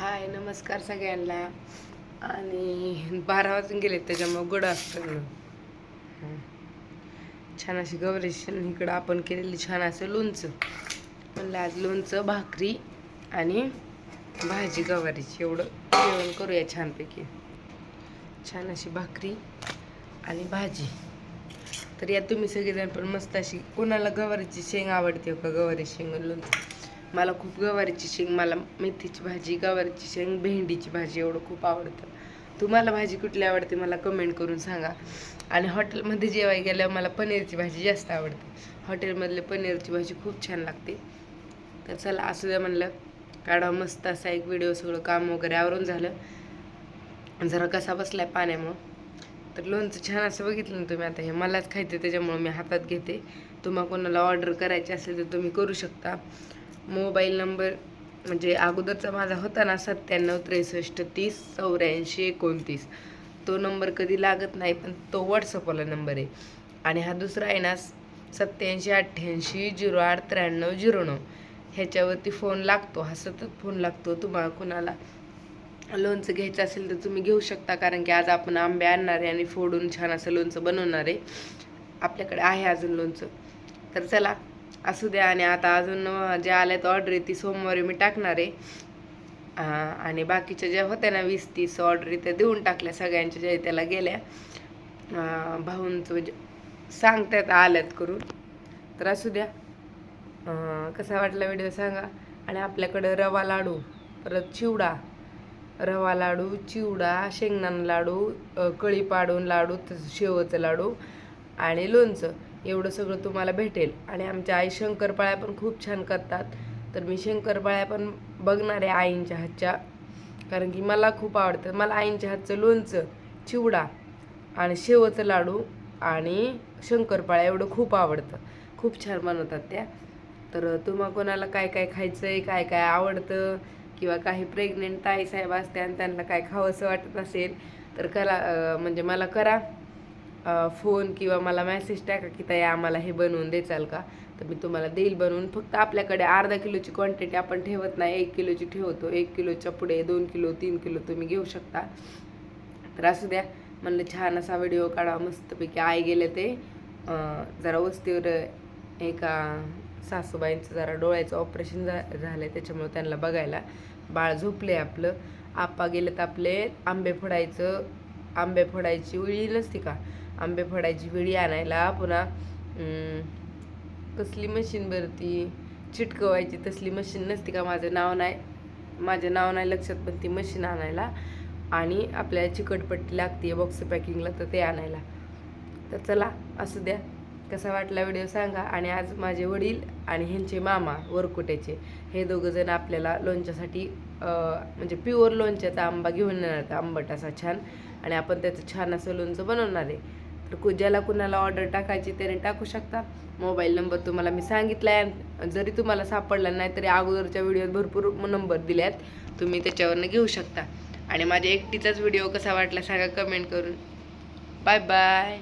हाय नमस्कार सगळ्यांना. आणि बारा वाजून गेले त्याच्यामुळं गुड असतं छान अशी गवरेशन इकडं आपण केलेली छान असं लोणचं. म्हणलं आज लोणचं भाकरी आणि भाजी गवारीची. एवढं जेवण करूया छानपैकी. छान अशी भाकरी आणि भाजी. तर या तुम्ही सगळेजण पण मस्त अशी कोणाला गवारीची शेंग आवडते का? गवारी शेंग लोणचं. मला खूप गवारीची शेंग मला मेथीची भाजी गवारीची शेंग भेंडीची भाजी एवढं खूप आवडतं. तुम्हाला भाजी कुठली आवडते मला कमेंट करून सांगा. आणि हॉटेलमध्ये जेवाय गेल्यावर मला पनीरची भाजी जास्त आवडते. हॉटेलमधले पनीरची भाजी खूप छान लागते. तर चला असू द्या म्हणलं. काढा मस्त असा एक व्हिडिओ सगळं काम वगैरे आवरून झालं. जरा कसा बसलाय पाण्यामुळं. तर लोणचं छान असं बघितलं ना तुम्ही आता हे मलाच खायचं त्याच्यामुळं मी हातात घेते. तुम्हाला कोणाला ऑर्डर करायची असेल तर तुम्ही करू शकता. मोबाईल नंबर म्हणजे अगोदरचा माझा होता ना सत्त्याण्णव त्रेसष्ट तीस चौऱ्याऐंशी एकोणतीस. तो नंबर कधी लागत नाही पण तो व्हॉट्सअपवाला नंबर आहे. आणि हा दुसरा आहे ना सत्याऐंशी अठ्ठ्याऐंशी झिरो आठ त्र्याण्णव झिरो नऊ. ह्याच्यावरती फोन लागतो हा सतत फोन लागतो तुम्हाला. कुणाला लोणचं घ्यायचं असेल तर तुम्ही घेऊ शकता कारण की आज आपण आंबे आणणार आहे आणि फोडून छान असं लोणचं बनवणार आहे. आपल्याकडे आहे अजून लोणचं. तर चला असू द्या आणि आता अजून ज्या आल्यात ऑर्डर ती सोमवारी मी टाकणार आहे. आणि बाकीच्या ज्या होत्या ना वीस तीस ऑर्डर त्या देऊन टाकल्या सगळ्यांच्या ज्या त्याला गेल्या. भाऊंचं म्हणजे सांगतात आल्यात करून. तर असू द्या. कसा वाटला व्हिडिओ सांगा? आणि आपल्याकडं रवा लाडू परत चिवडा. रवा लाडू चिवडा शेंगदाणा लाडू कळी पाडून लाडू तसं शेवचं लाडू आणि लोणचं. एवढं सगळं तुम्हाला भेटेल. आणि आमच्या आई शंकरपाळ्या पण खूप छान करतात. तर मी शंकरपाळ्या पण बघणार आहे आईंच्या हातच्या. कारण की मला खूप आवडतं. मला आईंच्या हातचं लोणचं चिवडा आणि शेवचं लाडू आणि शंकरपाळ्या एवढं खूप आवडतं. खूप छान बनवतात त्या. तर तुम्हा कोणाला काय काय खायचं आहे काय काय आवडतं किंवा काही प्रेग्नेंट ताई साहेब असते आणि त्यांना काय खावंसं वाटत असेल तर करा म्हणजे मला करा. फोन किंवा मला मेसेज टाका की ताई आम्हाला हे बनवून देचाल का? तर मी तुम्हाला देईल बनवून. फक्त आपल्याकडे अर्धा किलोची क्वांटिटी आपण ठेवत नाही. एक किलोची ठेवतो. एक किलोच्या पुढे दोन किलो तीन किलो तुम्ही घेऊ शकता. तर असू द्या. म्हणलं छान असा व्हिडिओ काढा मस्तपैकी आई गेले ते. जरा वस्तीवर एका सासूबाईंचं जरा डोळ्याचं ऑपरेशन झा झालं आहे त्याच्यामुळे त्यांना बघायला बाळ झोपले आपलं. आप्पा गेलेत आपले आंबे फोडायचं. आंबे फोडायची विळी नसती का? आंबे फोडायची विळी आणायला पुन्हा कसली मशीन बरं ती चिटकवायची तसली मशीन नसती का? माझं नाव नाही माझं नाव नाही लक्षात पण ती मशीन आणायला आणि आपल्याला चिकटपट्टी लागते बॉक्स पॅकिंगला तर ते आणायला. तर चला असू द्या. कसा वाटला व्हिडिओ सांगा. आणि आज माझे वडील आणि ह्यांचे मामा वरकुट्याचे हे दोघंजण आपल्याला लोणच्यासाठी म्हणजे प्युअर लोणच्याचा आंबा घेऊन येणार आंबट असा छान. आणि आपण त्याचं छान असं लोणचं बनवणार आहे. तर कु ज्याला कुणाला ऑर्डर टाकायची त्याने टाकू शकता. मोबाईल नंबर तुम्हाला मी सांगितला आहे जरी तुम्हाला सापडला नाही तरी अगोदरच्या व्हिडिओत भरपूर नंबर दिल्यात. तुम्ही त्याच्यावरनं घेऊ शकता. आणि माझ्या एकटीचाच व्हिडिओ कसा वाटला सांगा कमेंट करून. Bye bye